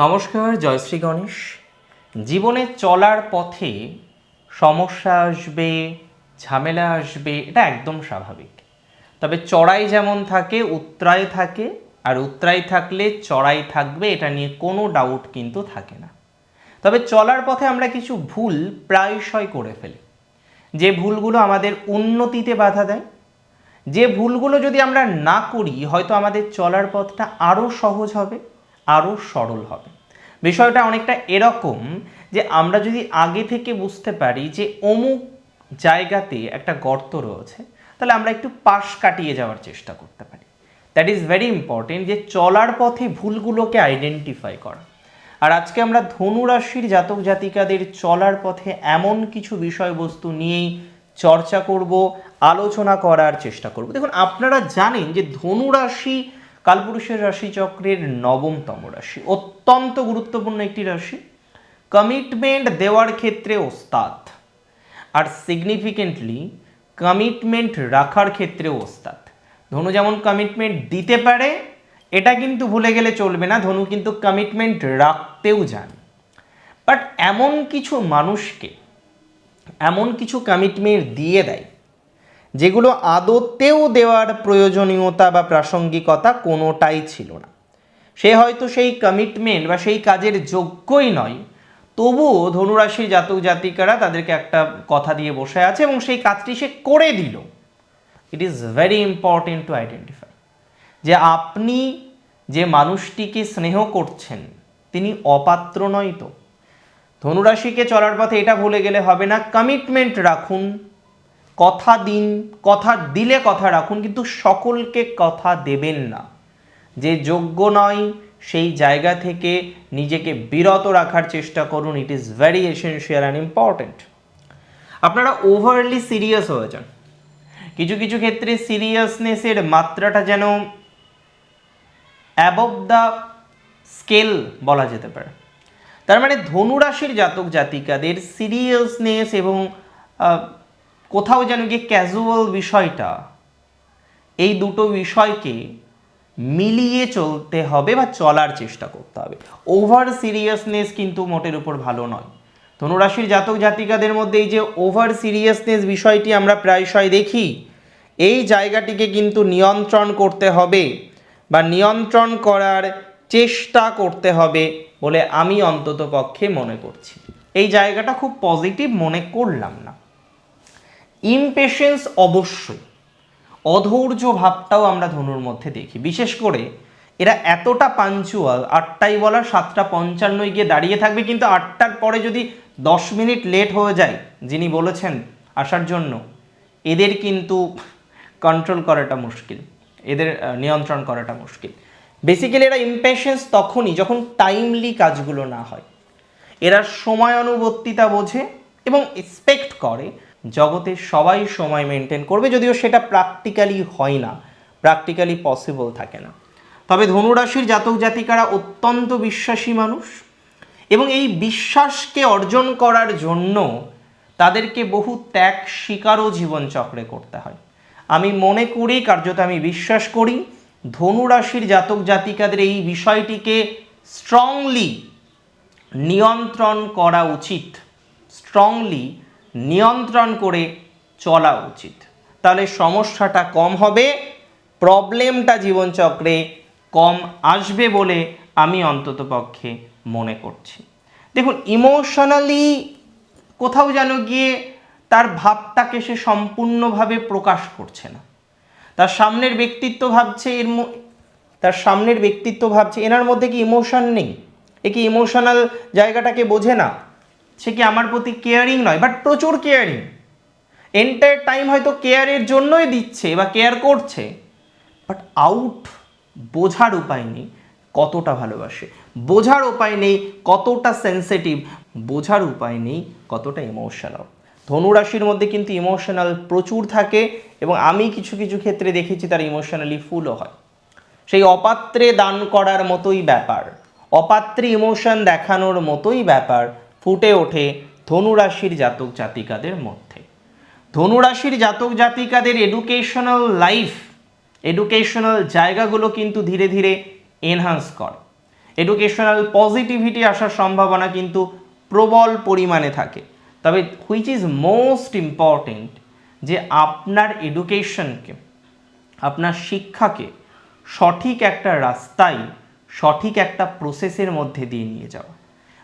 নমস্কার জয়শ্রী গণেশ। জীবনে চলার পথে সমস্যা আসবে, ঝামেলা আসবে, এটা একদম স্বাভাবিক। তবে চড়াই যেমন থাকে উত্তরায় থাকে, আর উত্তরায় থাকলে চড়াই থাকবে, এটা নিয়ে কোনো ডাউট কিন্তু থাকে না। তবে চলার পথে আমরা কিছু ভুল প্রায়শই করে ফেলি। যে ভুলগুলো আমাদের উন্নতিতে বাধা দেয়, যে ভুলগুলো যদি আমরা না করি, হয়তো আমাদের চলার পথটা আরও সহজ হবে। আরও সরল হবে। বিষয়টা অনেকটা এরকম যে আমরা যদি আগে থেকে বুঝতে পারি যে অমুক জায়গাতে একটা গর্ত রয়েছে, তাহলে আমরা একটু পাশ কাটিয়ে যাওয়ার চেষ্টা করতে পারি। দ্যাট ইজ ভেরি ইম্পর্টেন্ট যে চলার পথে ভুলগুলোকে আইডেন্টিফাই করা। আর আজকে আমরা ধনু রাশির জাতক জাতিকাদের চলার পথে এমন কিছু বিষয়বস্তু নিয়েই চর্চা করব, আলোচনা করার চেষ্টা করব। দেখুন, আপনারা জানেন যে ধনু রাশি কালপুরুষের রাশিচক্রের নবমতম রাশি। অত্যন্ত গুরুত্বপূর্ণ একটি রাশি। কমিটমেন্ট দেওয়ার ক্ষেত্রে ওস্তাদ। আর সিগনিফিকেন্টলি কমিটমেন্ট রাখার ক্ষেত্রে ওস্তাদ। ধনু যেমন কমিটমেন্ট দিতে পারে, এটা কিন্তু ভুলে গেলে চলবে না, ধনু কিন্তু কমিটমেন্ট রাখতেও যান বাট এমন কিছু মানুষকে, এমন কিছু কমিটমেন্ট দিয়ে দেয় যেগুলো আদতেও দেওয়ার প্রয়োজনীয়তা বা প্রাসঙ্গিকতা কোনোটাই ছিল না। সে হয়তো সেই কমিটমেন্ট বা সেই কাজের যোগ্যই নয়, তবুও ধনুরাশি জাতক জাতিকারা তাদেরকে একটা কথা দিয়ে বসে আছে এবং সেই কাজটি সে করে দিল। It is very important to identify যে আপনি যে মানুষটিকে স্নেহ করছেন, তিনি অপাত্র নয় তো। ধনুরাশিকে চলার পথে এটা ভুলে গেলে হবে না কমিটমেন্ট রাখুন। কথা দিন, কথা দিলে কথা রাখুন, কিন্তু সকলকে কথা দেবেন না। যে যোগ্য নয়, সেই জায়গা থেকে নিজেকে বিরত রাখার চেষ্টা করুন it is very essential and important আপনারা ওভারলি সিরিয়াস হয়ে যান। কিছু কিছু ক্ষেত্রে সিরিয়াসনেসের মাত্রাটা যেন অ্যাবভ দ্য স্কেল বলা যেতে পারে। তার মানে ধনুরাশির জাতক জাতিকাদের সিরিয়াসনেস এবং কোথাও যেন গিয়ে ক্যাজুয়াল বিষয়টা, এই দুটো বিষয়কে মিলিয়ে চলতে হবে বা চলার চেষ্টা করতে হবে। ওভার সিরিয়াসনেস কিন্তু মোটের উপর ভালো নয়। ধনুরাশির জাতক জাতিকাদের মধ্যে এই যে ওভার সিরিয়াসনেস বিষয়টি আমরা প্রায়শই দেখি, এই জায়গাটিকে কিন্তু নিয়ন্ত্রণ করতে হবে বা নিয়ন্ত্রণ করার চেষ্টা করতে হবে বলে আমি অন্তত পক্ষে মনে করছি। এই জায়গাটা খুব পজিটিভ মনে করলাম না। ইমপেশেন্স অবশ্যই। অধৈর্য ভাবটাও আমরা ধনুর মধ্যে দেখি। বিশেষ করে এরা এতটা পাঞ্চুয়াল আটটাই বলার সাতটা পঞ্চান্নই গিয়ে দাঁড়িয়ে থাকবে, কিন্তু আটটার পরে যদি দশ মিনিট লেট হয়ে যায়, যিনি বলেছেন আসার জন্য, এদের কিন্তু কন্ট্রোল করাটা মুশকিল। এদের নিয়ন্ত্রণ করাটা মুশকিল। বেসিক্যালি এরা ইমপেশেন্স তখনই, যখন টাইমলি কাজগুলো না হয়। এরা সময় অনুবর্তিতা বোঝে এবং এক্সপেক্ট করে জগতে সবাই সময় মেনটেন করবে, যদিও সেটা প্র্যাকটিক্যালি হয় না প্র্যাকটিক্যালি পসিবল থাকে না। তবে ধনুরাশির জাতক জাতিকারা অত্যন্ত বিশ্বাসী মানুষ এবং এই বিশ্বাসকে অর্জন করার জন্য তাদেরকে বহু ত্যাগ স্বীকারও জীবনচক্রে করতে হয়। আমি মনে করি, কার্যত আমি বিশ্বাস করি, ধনুরাশির জাতক জাতিকাদের এই বিষয়টিকে স্ট্রংলি নিয়ন্ত্রণ করা উচিত স্ট্রংলি নিয়ন্ত্রণ করে চলা উচিত। তাহলে সমস্যাটা কম হবে, প্রবলেমটা জীবনচক্রে কম আসবে বলে আমি অন্তত পক্ষে মনে করছি। দেখুন ইমোশনালি কোথাও যেন গিয়ে তার ভাবটাকে সে সম্পূর্ণভাবে প্রকাশ করছে না। তার সামনের ব্যক্তিত্ব ভাবছে এর তার সামনের ব্যক্তিত্ব ভাবছে, এনার মধ্যে কি ইমোশন নেই? এ কি ইমোশনাল জায়গাটাকে বোঝে না? সে কি আমার প্রতি কেয়ারিং নয়? বাট প্রচুর কেয়ারিং এন্টায়ার টাইম হয়তো কেয়ারের জন্যই দিচ্ছে বা কেয়ার করছে বাট আউট বোঝার উপায় নেই কতটা ভালোবাসে। বোঝার উপায় নেই কতটা সেন্সিটিভ বোঝার উপায় নেই কতটা ইমোশনাল ধনুরাশির মধ্যে কিন্তু ইমোশনাল প্রচুর থাকে এবং আমি কিছু কিছু ক্ষেত্রে দেখেছি তার ইমোশনালি ফুলও হয়। সেই অপাত্রে দান করার মতোই ব্যাপার। অপাত্রে ইমোশন দেখানোর মতোই ব্যাপার। ফুটে ওঠে ধনুরাশির জাতক জাতিকাদের মধ্যে। ধনুরাশির জাতক জাতিকাদের এডুকেশনাল লাইফ এডুকেশনাল জায়গাগুলো কিন্তু ধীরে ধীরে এনহান্স করে। এডুকেশনাল পজিটিভিটি আসার সম্ভাবনা কিন্তু প্রবল পরিমাণে থাকে। তবে হুইচ ইজ মোস্ট ইম্পর্টেন্ট যে আপনার এডুকেশনকে আপনার শিক্ষাকে সঠিক একটা রাস্তায়, সঠিক একটা প্রসেসের মধ্যে দিয়ে নিয়ে যাওয়া।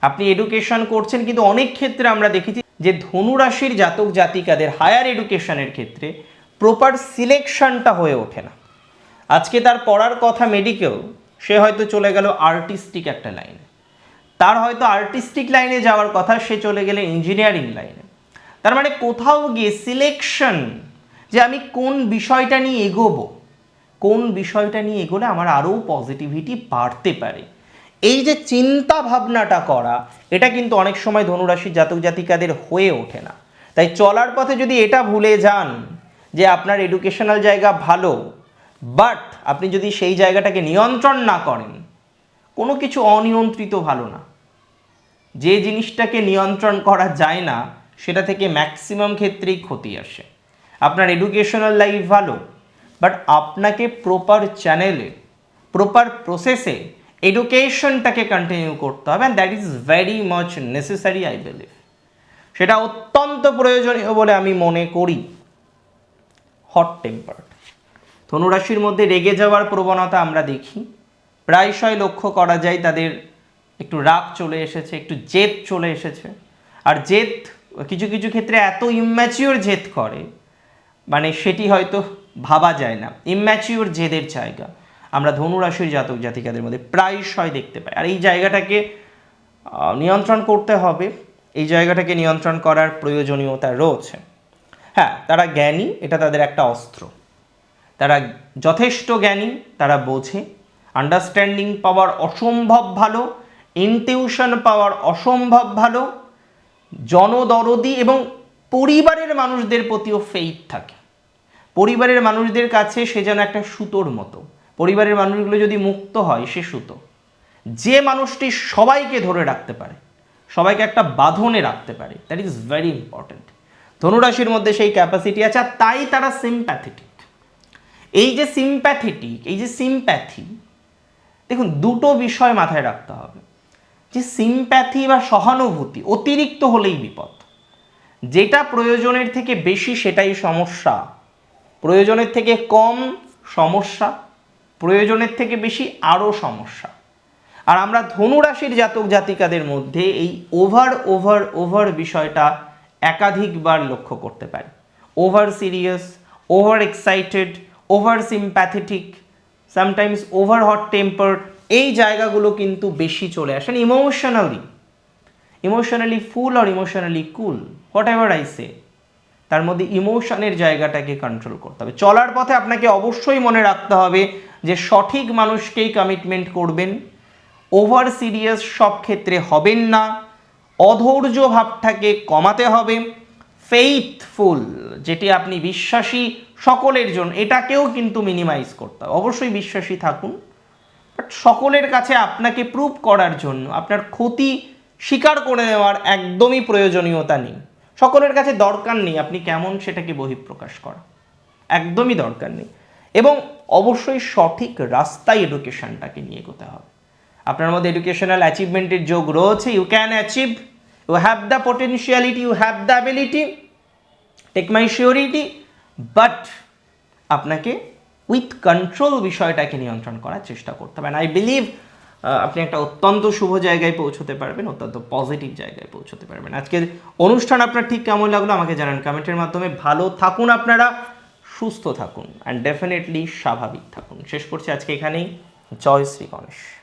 আপনি এডুকেশন করছেন, কিন্তু অনেক ক্ষেত্রে আমরা দেখেছি যে ধনুরাশির জাতক জাতিকাদের হায়ার এডুকেশনের ক্ষেত্রে প্রপার সিলেকশনটা হয়ে ওঠে না। আজকে তার পড়ার কথা মেডিকেল সে হয়তো চলে গেল আর্টিস্টিক একটা লাইনে তার হয়তো আর্টিস্টিক লাইনে যাওয়ার কথা, সে চলে গেলে ইঞ্জিনিয়ারিং লাইনে তার মানে কোথাও গিয়ে সিলেকশন যে আমি কোন বিষয়টা নিয়ে এগোবো, কোন বিষয়টা নিয়ে এগোলে আমার আরও পজিটিভিটি বাড়তে পারে। এই যে চিন্তা ভাবনাটা করা, এটা কিন্তু অনেক সময় ধনুরাশির জাতক জাতিকাদের হয়ে ওঠে না। তাই চলার পথে যদি এটা ভুলে যান যে আপনার এডুকেশনাল জায়গা ভালো বাট আপনি যদি সেই জায়গাটাকে নিয়ন্ত্রণ না করেন, কোনো কিছু অনিয়ন্ত্রিত ভালো না। যে জিনিসটাকে নিয়ন্ত্রণ করা যায় না, সেটা থেকে ম্যাক্সিমাম ক্ষেত্রেই ক্ষতি আসে। আপনার এডুকেশনাল লাইফ ভালো বাট আপনাকে প্রপার চ্যানেলে প্রপার প্রসেসে এডুকেশনটাকে কন্টিনিউ করতে হবে and that is very much necessary I believe সেটা অত্যন্ত প্রয়োজনীয় বলে আমি মনে করি। হট টেম্পার্ড ধনুরাশির মধ্যে রেগে যাওয়ার প্রবণতা আমরা দেখি। প্রায়শই লক্ষ্য করা যায় তাদের একটু রাগ চলে এসেছে, একটু জেদ চলে এসেছে। আর জেদ কিছু কিছু ক্ষেত্রে এত ইম্যাচিওর জেদ করে মানে সেটি হয়তো ভাবা যায় না। ইম্যাচিওর জেদের জায়গা। আমরা ধনুরাশির জাতক জাতিকাদের মধ্যে প্রায়শই দেখতে পাই। আর এই জায়গাটাকে নিয়ন্ত্রণ করতে হবে। এই জায়গাটাকে নিয়ন্ত্রণ করার প্রয়োজনীয়তা রয়েছে। হ্যাঁ তারা জ্ঞানী, এটা তাদের একটা অস্ত্র। তারা যথেষ্ট জ্ঞানী, তারা বোঝে। আন্ডারস্ট্যান্ডিং পাওয়ার অসম্ভব ভালো ইনটিউশন পাওয়ার অসম্ভব ভালো, জনদরদি এবং পরিবারের মানুষদের প্রতিও ফেইথ থাকে। পরিবারের মানুষদের কাছে সে যেন একটা সুতোর মতো। পরিবারের মানুষগুলো যদি মুক্ত হয়, সে সুতো। যে মানুষটি সবাইকে ধরে রাখতে পারে, সবাইকে একটা বাঁধনে রাখতে পারে দ্যাট ইজ ভেরি ইম্পর্ট্যান্ট ধনুরাশির মধ্যে সেই ক্যাপাসিটি আছে, আর তাই তারা সিম্প্যাথেটিক এই যে সিম্প্যাথেটিক এই যে সিম্প্যাথি দেখুন, দুটো বিষয় মাথায় রাখতে হবে। যে সিম্প্যাথি বা সহানুভূতি অতিরিক্ত হলেই বিপদ। যেটা প্রয়োজনের থেকে বেশি সেটাই সমস্যা। প্রয়োজনের থেকে কম সমস্যা। প্রয়োজনের থেকে বেশি আরও সমস্যা। আর আমরা ধনুরাশির জাতক জাতিকাদের মধ্যে এই ওভার ওভার ওভার বিষয়টা একাধিকবার লক্ষ্য করতে পারি। Over serious, over excited, over sympathetic, sometimes over hot temper, এই জায়গাগুলো কিন্তু বেশি চলে আসেন emotionally emotionally full R emotionally cool whatever I say তার মধ্যে ইমোশনের জায়গাটাকে কন্ট্রোল করতে হবে। চলার পথে আপনাকে অবশ্যই মনে রাখতে হবে যে সঠিক মানুষকেই কমিটমেন্ট করবেন ওভার সিরিয়াস সব ক্ষেত্রে হবেন না, অধৈর্য ভাবটাকে কমাতে হবে ফেইথফুল যেটি আপনি বিশ্বাসী সকলের জন্য, এটাকেও কিন্তু মিনিমাইজ করতে হবে। অবশ্যই বিশ্বাসী থাকুন বাট সকলের কাছে আপনাকে প্রুভ করার জন্য, আপনার ক্ষতি স্বীকার করে নেওয়ার একদমই প্রয়োজনীয়তা নেই। সকলের কাছে দরকার নেই আপনি কেমন সেটাকে বহিঃপ্রকাশ করা। একদমই দরকার নেই। এবং অবশ্যই সঠিক রাস্তায় এডুকেশনটাকে নিয়ে এগোতে হবে। আপনার মধ্যে এডুকেশনাল অ্যাচিভমেন্টের যোগ রয়েছে। You can achieve you have the potentiality you have the ability take my surety but আপনাকে উইথ কন্ট্রোল বিষয়টাকে নিয়ন্ত্রণ করার চেষ্টা করতে হবে। আই বিলিভ আপনি একটা অত্যন্ত শুভ জায়গায় পৌঁছতে পারবেন, অত্যন্ত পজিটিভ জায়গায় পৌঁছতে পারবেন। আজকের অনুষ্ঠান আপনার ঠিক কেমন লাগল আমাকে জানান কমেন্টের মাধ্যমে। ভালো থাকুন আপনারা, সুস্থ থাকুন অ্যান্ড ডেফিনেটলি স্বাভাবিক থাকুন। শেষ করছি আজকে এখানেই। জয় শ্রী গণেশ।